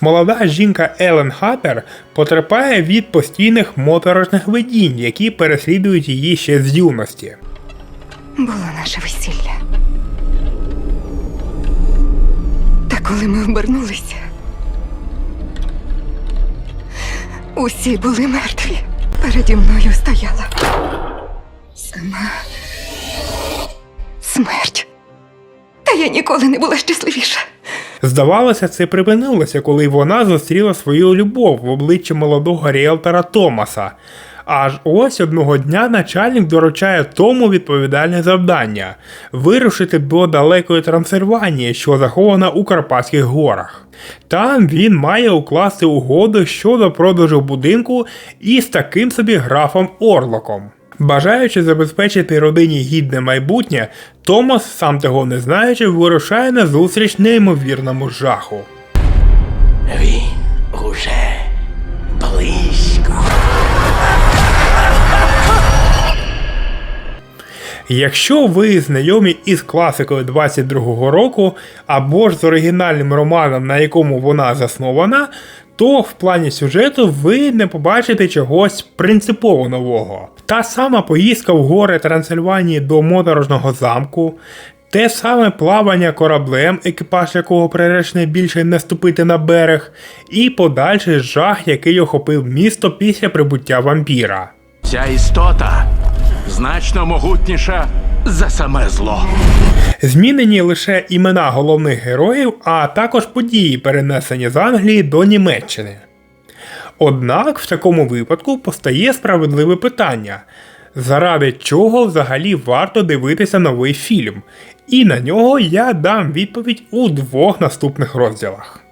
Молода жінка Елен Хаппер потерпає від постійних моторошних видінь, які переслідують її ще з юності. Було наше весілля. Та коли ми обернулися, усі були мертві. Переді мною стояла сама смерть. Та я ніколи не була щасливіша. Здавалося, це припинилося, коли вона зустріла свою любов в обличчі молодого ріелтора Томаса. Аж ось одного дня начальник доручає тому відповідальне завдання вирушити до далекої Трансильванії, що захована у Карпатських горах. Там він має укласти угоду щодо продажу будинку із таким собі графом Орлоком. Бажаючи забезпечити родині гідне майбутнє, Томас, сам того не знаючи, вирушає на зустріч неймовірному жаху. Якщо ви знайомі із класикою 22-го року або ж з оригінальним романом, на якому вона заснована, то в плані сюжету ви не побачите чогось принципово нового. Та сама поїздка в гори Трансильванії до моторошного замку, те саме плавання кораблем, екіпаж якого приречений більше не ступити на берег, і подальший жах, який охопив місто після прибуття вампіра. Ця істота значно могутніша за саме зло. Змінені лише імена головних героїв, а також події, перенесені з Англії до Німеччини. Однак в такому випадку постає справедливе питання: заради чого взагалі варто дивитися новий фільм? І на нього я дам відповідь у двох наступних розділах.